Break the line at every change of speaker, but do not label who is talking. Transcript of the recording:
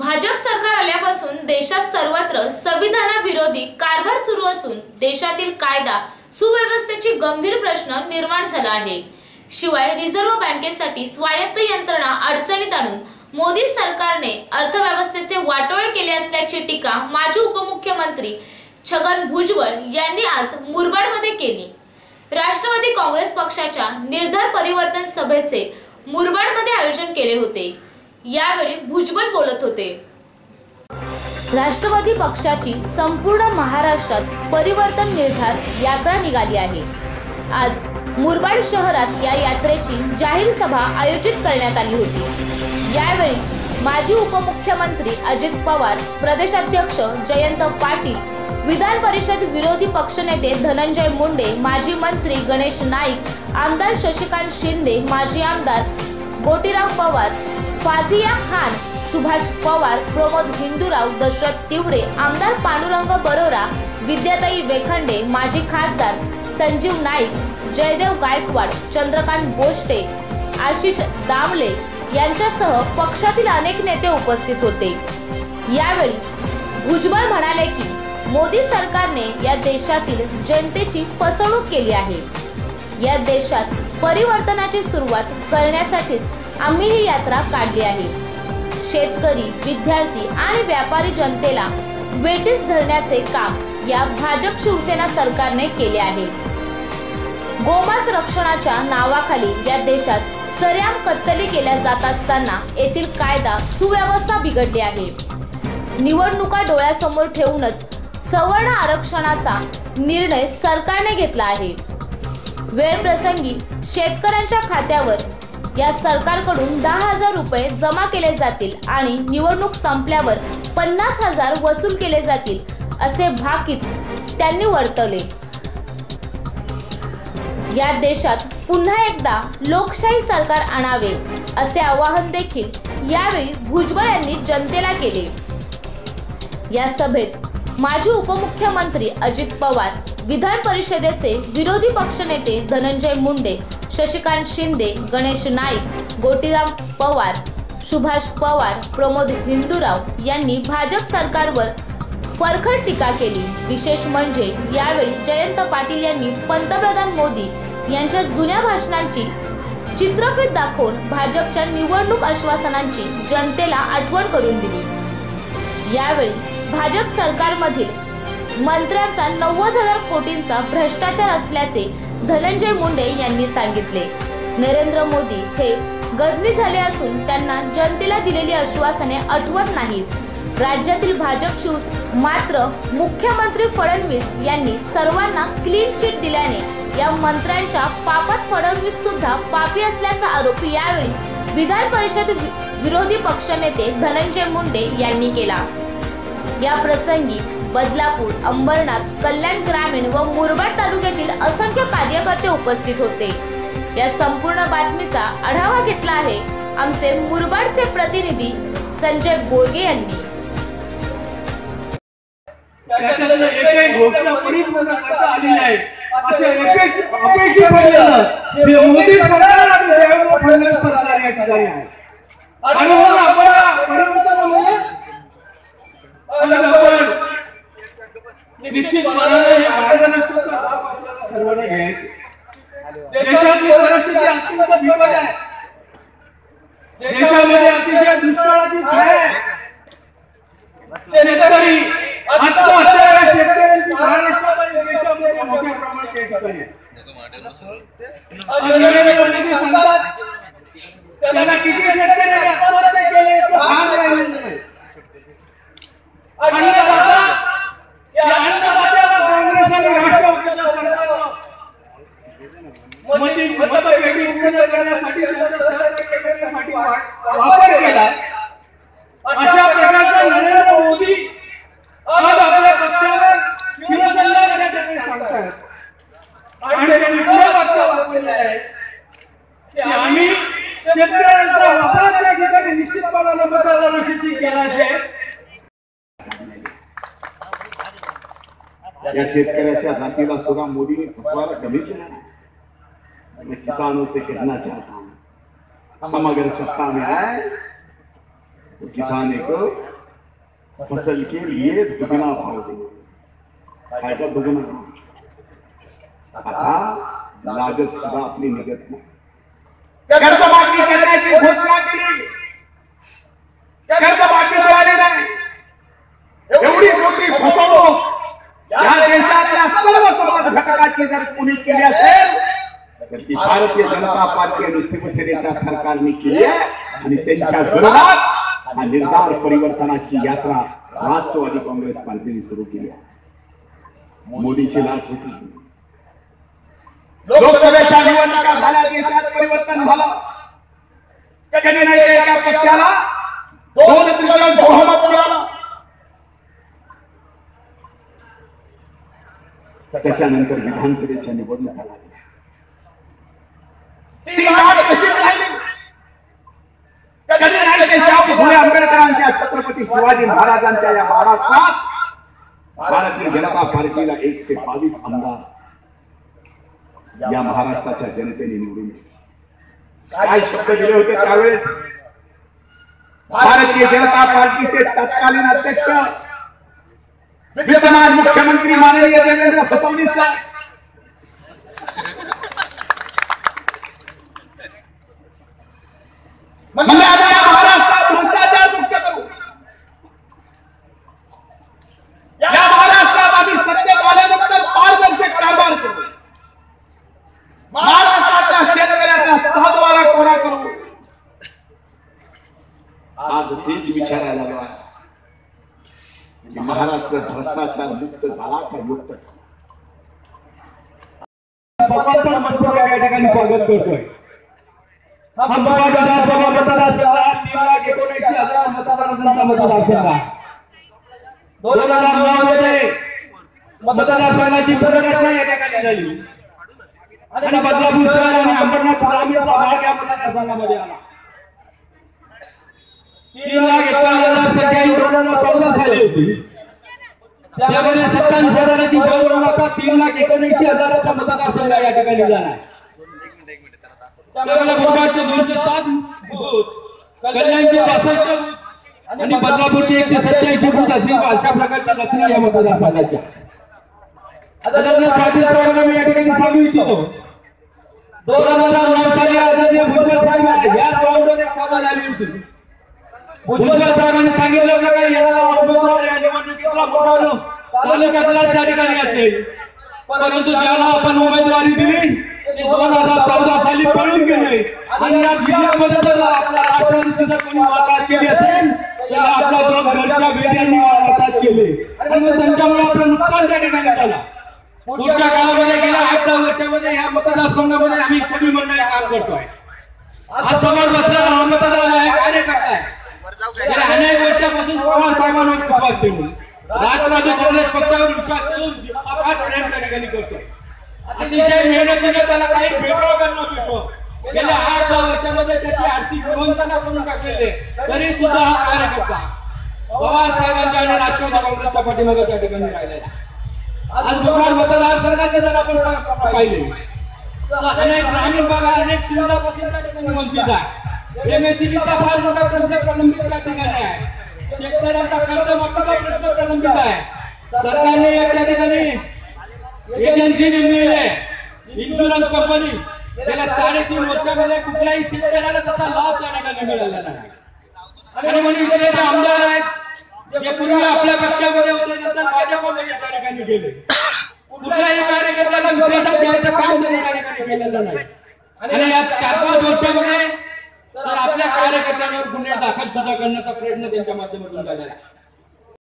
भाजप सरकार आल्यापासून देशात सर्वत्र संविधानाविरोधी कारभार सुरू असून देशातील कायदा सुव्यवस्थेची गंभीर प्रश्न निर्माण झाला आहे. शिवाय रिझर्व्ह बँकेसाठी स्वायत्त यंत्रणा अडचणीत आणून मोदी सरकारने अर्थव्यवस्थेचे वाटोळे केले असल्याची टीका माजी उपमुख्यमंत्री छगन भुजबळ यांनी आज मुरबाडमध्ये केली. राष्ट्रवादी काँग्रेस पक्षाच्या निर्धार परिवर्तन सभेचे मुरबाडमध्ये आयोजन केले होते. यावेळी भुजबळ बोलत होते. राष्ट्रवादी पक्षाची संपूर्ण महाराष्ट्रात परिवर्तन निर्धार यात्रा निघाली आहे. आज मुरबाड शहरात या यात्रेची जाहीर सभा आयोजित करण्यात आली होती. यावेळी माजी उपमुख्यमंत्री अजित पवार प्रदेशाध्यक्ष जयंत पाटील विधान परिषद विरोधी पक्षनेते धनंजय मुंडे माजी मंत्री गणेश नाईक आमदार शशिकांत शिंदे माजी आमदार गोटीराव पवार फाझिया खान सुभाष पवार प्रमोद हिंदूराव दशरथ तिवरे आमदार पांडुरंग बरोरा विद्याताई वेखंडे माजी खासदार संजीव नाईक जयदेव गायकवाड चंद्रकांत बोष्टे आशिष दामले यांच्यासह पक्षातील अनेक नेते उपस्थित होते. यावेळी भुजबळ म्हणाले की मोदी सरकारने या देशातील जनतेची फसवणूक केली आहे. या देशात परिवर्तनाची सुरुवात करण्यासाठीच आम्ही ही यात्रा काढली आहे. शेतकरी विद्यार्थी आणि व्यापारी जनतेला वेटीस धरण्याचे काम या भाजप शिवसेना सरकारने केले आहे. गोमांस रक्षणाच्या नावाखाली या देशात सऱ्याम कत्तली केल्या जात असताना येथील कायदा सुव्यवस्था बिघडली आहे. निवडणुका डोळ्यासमोर ठेवूनच सवर्ण आरक्षणाचा निर्णय सरकारने घेतला आहे. वेळप्रसंगी शेतकऱ्यांच्या खात्यावर या सरकारकडून दहा हजार रुपये जमा केले जातील आणि निवडणूक संपल्यावर पन्नास हजार वसूल केले जातील असे भाकीत त्यांनी वर्तवले. या देशात पुन्हा एकदा लोकशाही सरकार आणावे असे आवाहन देखील यावेळी भुजबळ यांनी जनतेला केले. या सभेत माजी उपमुख्यमंत्री अजित पवार विधान परिषदेचे विरोधी पक्षनेते धनंजय मुंडे शशिकांत शिंदे गणेश नाईक गोटीराम पवार सुभाष पवार प्रमोद हिंदूराव यांनी भाजप सरकारवर परखड टीका केली. विशेष म्हणजे यावेळी जयंत पाटील यांनी पंतप्रधान मोदी यांच्या जुन्या भाषणांची चित्रफित दाखवून भाजपच्या निवडणूक आश्वासनांची जनतेला आठवण करून दिली. यावेळी भाजप सरकारमधील मंत्र्यांचा नव्वद हजार कोटींचा भ्रष्टाचार असल्याचे धनंजय मुंडे यांनी सांगितले नरेंद्र मोदी हे गजनी झाले असून त्यांना जनतेला दिलेली आश्वासने आठवत नाहीत. राज्यातील भाजप शिव मात्र मुख्यमंत्री फडणवीस यांनी सर्वांना क्लीन चिट दिल्याने या मंत्र्यांच्या पापात फडणवीस सुद्धा पापी असल्याचा आरोप यावेळी विधान परिषद विरोधी पक्षनेते धनंजय मुंडे यांनी केला. या प्रसंगी बदलापूर अंबरनाथ कल्याण ग्रामीण व मुरबाड तालुक्यातील असंख्य कार्यकर्ते उपस्थित होते. या संपूर्ण बातमीचा आढावा घेतला आहे आमचे मुरबाडचे प्रतिनिधी संजय बोरगे यांनी.
आणि म्हणून आपण परिवर्तन म्हणजे आणि आपण निश्चितपणाने हे मार्गदर्शक लाभ आपल्याला सर्वांना घ्यायचे देशातली परिस्थिती अत्यंत बिकट आहे देशामध्ये अतिशय दुष्काळाची छाया आहे शेतकरी आत्महत्या शेतकऱ्यांची महाराष्ट्रामध्ये देशामध्ये मोठ्या प्रमाणात या ठिकाणी आहे. आणि नरेंद्र मोदी सांगतात त्यांना किती शेतकऱ्यांनी आत्महत्या केली याचं भान राहिलेलं नाही अन्नदाता या अन्नदात्याला काँग्रेस आणि राष्ट्रवादीच्या सरकारनं मती मतपेटी पूर्ण करण्यासाठी सहकार्य करण्यासाठी वापर केला. अशा प्रकारचा नरेंद्र मोदी आज आपल्या पक्षावर शिवसेना त्या आणि त्यांनी पुढे वाक्य वापरले आहे की आम्ही शेतकऱ्यांचा वापर ठिकाणी केला
या शेतकऱ्याच्या जातीला सुद्धा मोदीने फसवायला कमी केला नाही. मैं किसानों से कहना चाहता हूँ। हम अगर सत्ता में आए तो किसान एक फ़सल के लिए दुगना भाव दे फ़ायदा दुगना आता लागत आपली निघत नाही कर्जमाफी करण्याची घोषणा एवढी मोठी फसवणूक या देशातल्या सर्व समाज घटकाची जर कुणी केली असेल तर ती भारतीय जनता पार्टी आणि शिवसेनेच्या सरकारने केली आहे आणि त्यांच्या विरोधात हा निर्धार परिवर्तनाची यात्रा राष्ट्रवादी काँग्रेस पार्टीने सुरू केली आहे. मोदीची लाट होती. लोकसभेच्या निवडणुका झाल्या देशात परिवर्तन झालं. कधी नाही एका पक्षाला? दोन तृतीयांश बहुमत मिळालं. त्याच्यानंतर विधानसभेच्या निवडणुका लागल्या ती लाट कशी राहिली कधी नाही ते शाहू फुले आंबेडकरांच्या छत्रपती शिवाजी महाराजांच्या या महाराष्ट्रात भारतीय जनता पार्टीला एकशे बावीस आमदार या महाराष्ट्राच्या जनतेने निवडून. काय शब्द दिले होते त्यावेळेस भारतीय जनता पार्टीचे तत्कालीन अध्यक्ष विद्यमान मुख्यमंत्री माननीय देवेंद्र फडणवीस साहेब आता या महाराष्ट्रात भ्रष्टाचार मुक्त करू या महाराष्ट्रात आम्ही सत्तेत आल्यानंतर पारदर्शक कारभार करू महाराष्ट्राच्या शेतकऱ्याचा सातबारा कोरा करू? आज तेच विचारायला लागला. महाराष्ट्र भ्रष्टाचार मुक्त झाला का मुक्त झाला?
सर्वांचं या ठिकाणी स्वागत करतोय. हा दोन हजार नऊ मध्ये मतदारसंघाची या ठिकाणी झाली. बदलापूर आला तीन लाख एकावन्न हज़ार ही हज़ार चौदा साली होती। त्यामध्ये सत्तावीस हजाराची जवळ आता तीन लाख एकोणऐंशी हजाराचा मतदारसंघ या ठिकाणी झाला आहे. त्यामध्ये भोपाळचे दोनशे सात कल्याणचे पासष्ट आणि बदलापूरचे एकशे सत्याऐंशी बूथ असतील अशा प्रकारच्या रचना या मतदारसंघाच्या आदरणीय पाटील साहेबांना मी या ठिकाणी सांगू इच्छितो दोन हजार नऊ साली आदरणीय भुजबळ साहेब या सभा झाली होती भुजबळ साहेबांनी सांगितलं होतं का येणारा उमेदवार या निवडणुकीला बोलावलं. तालुक्यातला त्या ठिकाणी असेल. परंतु ज्याला आपण उमेदवारी दिली ते दोन हजार चौदा साली पळून गेले. आणि या जिल्ह्यामध्ये जर आपल्या राष्ट्रवादीची जर कोणी वाटात केली असेल तर आपल्या दोन घरच्या वाटात केले. आणि त्यांच्यामुळे आपलं नुकसान त्या ठिकाणी झालं. पुढच्या काळामध्ये गेल्या आठ वर्षामध्ये या मतदारसंघामध्ये आम्ही सगळी मंडळी काम करतोय. आज समोर बसलेला हा मतदार आहे कार्यकर्ता आहे. गेल्या अनेक वर्षापासून पवार साहेबांवर विश्वास ठेवून राष्ट्रवादी काँग्रेस पक्षावर विश्वास ठेवून अफाट प्रेम त्या ठिकाणी करतोय. अतिशय मेहनतीने त्याला काही भेटो करणं भेटो गेल्या आठ दहा वर्षामध्ये त्याची आर्थिक विवंचना करून टाकलेले तरी सुद्धा हा कार्यकर्ता पवार साहेबांच्या आणि राष्ट्रवादी काँग्रेसच्या पाठीमागे त्या ठिकाणी राहिलेला आज बुधवार मतदारसंघाचे जर आपण पाहिले अनेक ग्रामीण भागात अनेक ठिकाणी वंचित आहे एमएससीबीचा फार मोठा प्रश्न प्रलंबित त्या ठिकाणी आहे. शेतकऱ्यांचा कर्जमाफीचा प्रश्न प्रलंबित आहे. सरकारने या ठिकाणी एजन्सी नेमलेली आहे इन्शुरन्स कंपनी गेल्या साडेतीन वर्षामध्ये कुठल्याही शेतकऱ्याला त्याचा लाभ त्या ठिकाणी मिळालेला नाही. आणि म्हणून आमदार आहेत जे पूर्वी आपल्या पक्षामध्ये होते नंतर भाजपमध्ये या गेले कुठल्याही कार्यकर्त्याला विश्वासात घ्यायचं काम त्यांनी त्या ठिकाणी केलेलं नाही. आणि या चार पाच वर्षामध्ये तर आपल्या कार्यकर्त्यांवर गुन्हे दाखल सुद्धा करण्याचा प्रयत्न त्यांच्या माध्यमातून झालेला आहे.